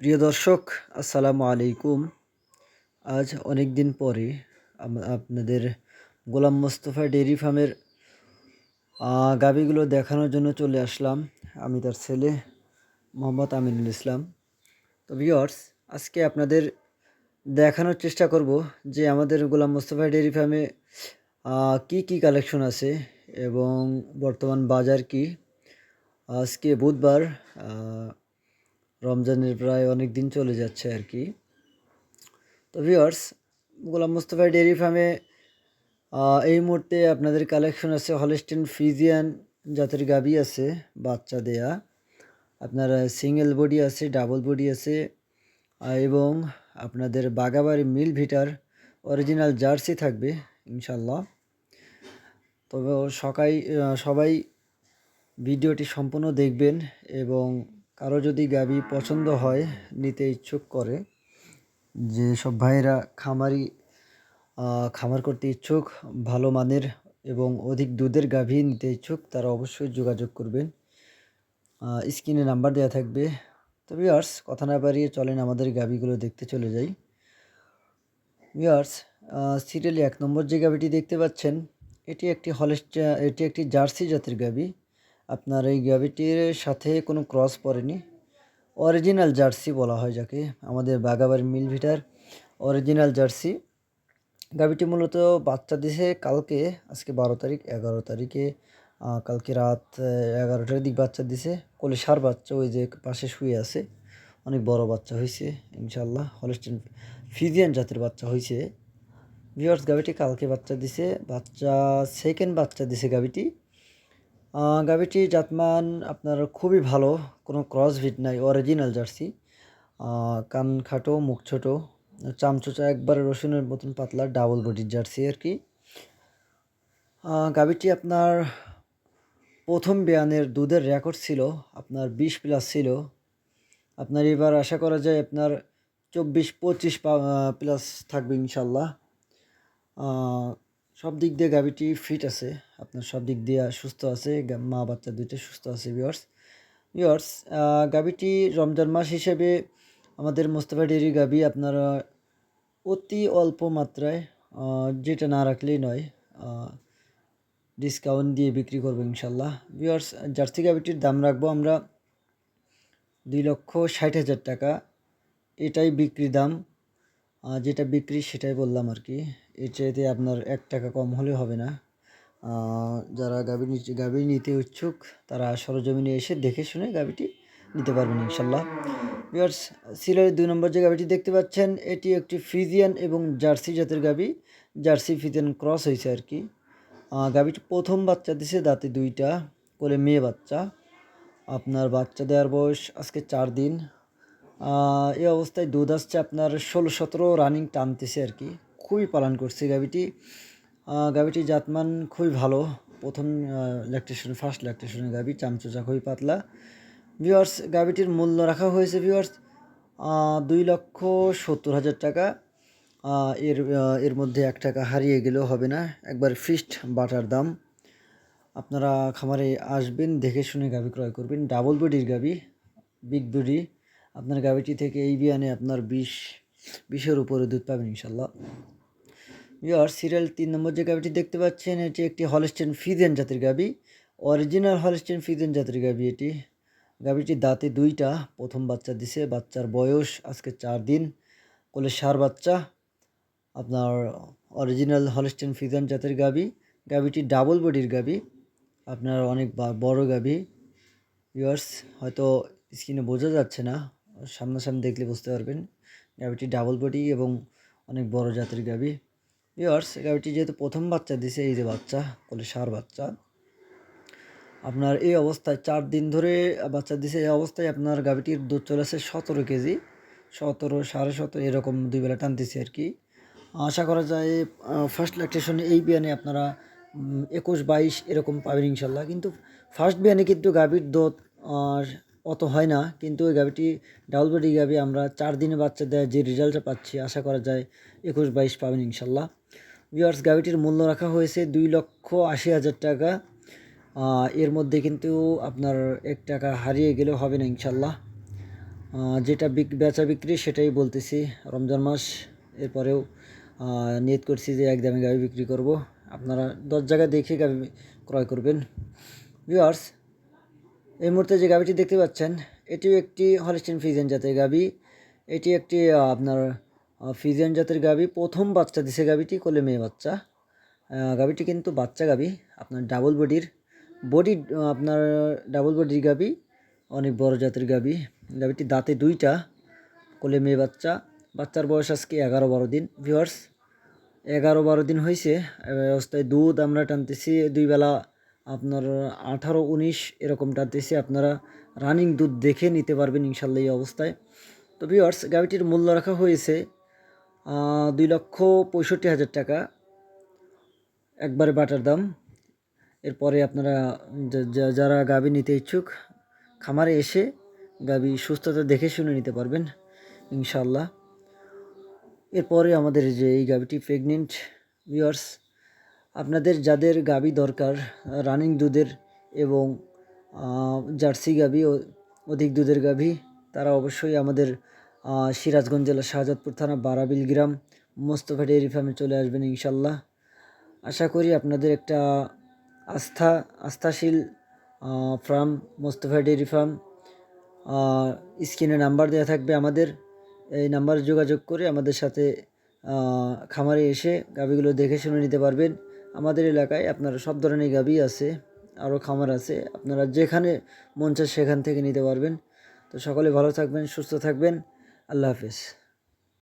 প্রিয় দর্শক আসসালামু আলাইকুম। আজ অনেক দিন পরে আপনাদের গোলাম মোস্তফা ডেয়ারি ফার্মের আহ, গাভীগুলো দেখানোর জন্য চলে আসলাম। আমি তার ছেলে মোহাম্মদ আমিনুল ইসলাম। তো ভিওর্স আজকে আপনাদের দেখানোর চেষ্টা করব যে আমাদের গোলাম মোস্তফা ডেয়ারি ফার্মে কি কি কালেকশন আছে এবং বর্তমান বাজার কি। আজকে বুধবার রমজানের প্রায় অনেক দিন চলে যাচ্ছে আর কি। তো ভিওর্স গোলাম মুস্তফা ডেয়ারি ফার্মে এই মুহূর্তে আপনাদের কালেকশন আছে হলিস্টিন ফিজিয়ান জাতের গাবি আছে, বাচ্চা দেয়া। আপনার সিঙ্গেল বডি আছে ডাবল বডি আছে এবং আপনাদের বাগাবাড়ি মিল ভিটার অরিজিনাল জার্সি থাকবে ইনশাল্লাহ তবে সকাই সবাই ভিডিওটি সম্পূর্ণ দেখবেন এবং কারও যদি গাবি পছন্দ হয়, নিতে ইচ্ছুক করে, যে সব ভাইয়েরা খামারি খামার করতে ইচ্ছুক, ভালো মানের এবং অধিক দুধের গাভী নিতে ইচ্ছুক, তারা অবশ্যই যোগাযোগ করবেন। স্ক্রিনে নাম্বার দেওয়া থাকবে। তো ভিউয়ার্স, কথা না বাড়িয়ে চলেন আমাদের গাভীগুলো দেখতে চলে যাই। ভিউয়ার্স সিরিয়ালে এক নম্বর যে গাভীটি দেখতে পাচ্ছেন, এটি একটি হলেস্ট, এটি একটি জার্সি জাতের গাভী। আপনার এই গাভীটির সাথে কোনো ক্রস পড়েনি অরিজিনাল জার্সি বলা হয় যাকে, আমাদের বাগাবার মিল ভিটার অরিজিনাল জার্সি গাভীটি মূলত বাচ্চা দিছে কালকে, আজকে বারো তারিখ, এগারো তারিখে। কালকে রাত এগারোটার দিক বাচ্চা দিছে। কোলে সার বাচ্চা, ওই যে পাশে শুয়ে আছে। অনেক বড় বাচ্চা হয়েছে ইনশাল্লাহ হলস্টেন ফিজিয়ান জাতের বাচ্চা হয়েছে ভিওর্স গাভীটি কালকে বাচ্চা দিছে। বাচ্চা সেকেন্ড বাচ্চা দিছে গাভীটি। গাভীটি জাতমান আপনার খুবই ভালো, কোনো ক্রস ভিট নাই অরিজিনাল জার্সি। কান খাটো, মুখ ছোট, চামচোচা, একবারে রসুনের মতন পাতলা ডাবল বডির জার্সি আর কি। গাভীটি আপনার প্রথম বেয়ানের দুধের রেকর্ড ছিল, আপনার বিশ প্লাস ছিল। আপনার এবার আশা করা যায় আপনার চব্বিশ পঁচিশ প্লাস থাকবে ইনশাল্লাহ। সব দিক দিয়ে গাভীটি ফিট আছে। আপনার সব দিক দিয়ে সুস্থ আছে মা বাচ্চা দুইটা সুস্থ আছে ভিওর্স ভিওর্স গাভীটি রমজান মাস হিসেবে আমাদের মোস্তফা ডেরি গাভী আপনারা অতি অল্প মাত্রায় যেটা না রাখলেই নয় ডিসকাউন্ট দিয়ে বিক্রি করব ইনশাল্লাহ। ভিওর্স জার্সি গাভীটির দাম রাখব আমরা দুই লক্ষ ষাট হাজার টাকা। এটাই বিক্রি দাম যেটা বিক্রি সেটাই বললাম আর কি। এর চাইতে আপনার এক টাকা কম হলে হবে না। যারা গাভী গাভী নিতে ইচ্ছুক, তারা সরজমিনে এসে দেখে শুনে গাভীটি নিতে পারবেন ইনশাল্লাহ। বিয়ার্স সিলের দুই নম্বর যে গাভীটি দেখতে পাচ্ছেন, এটি একটি ফিজিয়ান এবং জার্সি জাতের গাভী। জার্সি ফিজিয়ান ক্রস হয়েছে আর কি। গাভীটি প্রথম বাচ্চা দিছে দাঁতে দুইটা, কোলে মেয়ে বাচ্চা। আপনার বাচ্চা দেওয়ার বয়স আজকে চার দিন। এই অবস্থায় দুধ আসছে আপনার ষোলো সতেরো, রানিং টানতেছে আর কি। খুবই পালন করছে গাভীটি। আহ, গাভীটি জাতমান খুবই ভালো। প্রথম ল্যাকটেশন ফার্স্ট ল্যাকটেশনের গাভী চামচোচা খুবই পাতলা। ভিওয়ার্স গাভীটির মূল্য রাখা হয়েছে ভিওয়ার্স দুই লক্ষ সত্তর হাজার টাকা। এর এর মধ্যে এক টাকা হারিয়ে গেলেও হবে না। একবার ফিস্ট বাটার দাম। আপনারা খামারে আসবেন দেখে শুনে গাভী ক্রয় করবেন। ডাবল বডির গাভী বিগ বডি আপনার গাভীটি থেকে এই বিয়ানে আপনার বিশ বিশের উপরে দুধ পাবেন ইনশাল্লাহ। ইয়ার সিরিয়াল তিন নম্বর যে গাভীটি দেখতে পাচ্ছেন, এটি একটি হলস্টেন ফিজেন জাতের গাভী অরিজিনাল হলস্টেন ফিজেন জাতের গাভী এটি। গাভীটি দাঁতে দুইটা, প্রথম বাচ্চা দিছে, বাচ্চার বয়স আজকে চার দিন, কোলে সার বাচ্চা। আপনার অরিজিনাল হলস্টেন ফিজেন জাতের গাভী গাভীটি ডাবল বডির গাভী আপনার অনেক বড় গাভী ভিউয়ার্স হয়তো স্ক্রিনে বোঝা যাচ্ছে না, সামনাসামনি দেখলে বুঝতে পারবেন। গাভীটি ডাবল বডি এবং অনেক বড় জাতের ভিউয়ার্স গাভীটি যেহেতু প্রথম বাচ্চা দিছে, এই যে বাচ্চা, কোলে সার বাচ্চা। আপনার এই অবস্থায় চার দিন ধরে বাচ্চা দিছে, এই অবস্থায় আপনার গাভীটির দুধ চলে আসে সতেরো কেজি। সতেরো, সাড়ে সতেরো, এরকম দুই বেলা টানতেছে আর কি। আশা করা যায় ফার্স্ট ল্যাকটেশনে এই বিয়ানে আপনারা একুশ, বাইশ এরকম পাবেন ইনশাল্লাহ। কিন্তু ফার্স্ট বিয়ানে কিন্তু গাভীর দুধ অত হয় না, কিন্তু ওই গাভীটি ডাবল বডি গাভী আমরা চার দিনে বাচ্চা দেয় যে রেজাল্টটা পাচ্ছি, আশা করা যায় একুশ বাইশ পাবেন ইনশাল্লাহ। ভিওয়ার্স গাভীটির মূল্য রাখা হয়েছে দুই লক্ষ আশি হাজার টাকা। এর মধ্যে কিন্তু আপনার এক টাকা হারিয়ে গেলেও হবে না ইনশাল্লাহ। যেটা বিক- বেচা বিক্রি সেটাই বলতেছি। রমজান মাস, এরপরেও নিয়ত করছি যে একদমই গাড়ি বিক্রি করব। আপনারা দশ জায়গায় দেখে গাড়ি ক্রয় করবেন। ভিউয়ার্স এই মুহূর্তে যে গাভিটি দেখতে পাচ্ছেন, এটিও একটি হলিস্টিন ফিজেন জাতের গাভি এটি একটি আপনার ফিজেন জাতের গাভি প্রথম বাচ্চা দিছে গাভিটি কোলে মেয়ে বাচ্চা। গাভিটি কিন্তু বাচ্চা গাভি আপনার ডাবল বডির বডি আপনার ডাবল বডির গাভি অনেক বড় জাতের গাভি গাভিটি দাঁতে দুইটা, কোলে মেয়ে বাচ্চা। বাচ্চার বয়স আজকে এগারো বারো দিন। ভিউয়ার্স এগারো বারো দিন হয়েছে অবস্থায় দুধ আমরা টানতেছি দুই বেলা আপনার আঠারো, উনিশ এরকমটা দেশে আপনারা রানিং দুধ দেখে নিতে পারবেন ইনশাল্লাহ এই অবস্থায়। তো ভিউয়ার্স গাড়িটির মূল্য রাখা হয়েছে দুই লক্ষ পঁয়ষট্টি হাজার টাকা। একবারে বাটার দাম। এরপরে আপনারা যারা গাভি নিতে ইচ্ছুক, খামারে এসে গাভি সুস্থতা দেখে শুনে নিতে পারবেন ইনশাল্লাহ। এরপরে আমাদের যে এই গাভিটি প্রেগনেন্ট ভিউয়ার্স আপনাদের যাদের গাভি দরকার রানিং দুধের এবং জার্সি গাভি ও অধিক দুধের গাভি তারা অবশ্যই আমাদের সিরাজগঞ্জ জেলা শাহজাদপুর থানা বারাবিল গ্রাম, মোস্তফা ডেয়ারি ফার্মে চলে আসবেন ইনশাল্লাহ। আশা করি আপনাদের একটা আস্থা, আস্থাশীল ফার্ম, মোস্তফা ডেয়ারি ফার্ম স্ক্রিনে নাম্বার দেওয়া থাকবে আমাদের, এই নাম্বারে যোগাযোগ করে আমাদের সাথে খামারে এসে গাভিগুলো দেখে শুনে নিতে পারবেন। আমাদের এলাকায় আপনারা সব ধরনের গাভি আছে, আরও খামার আছে, আপনারা যেখানে মন চায় সেখান থেকে নিতে পারবেন। তো সকলে ভালো থাকবেন, সুস্থ থাকবেন। আল্লাহ হাফেজ।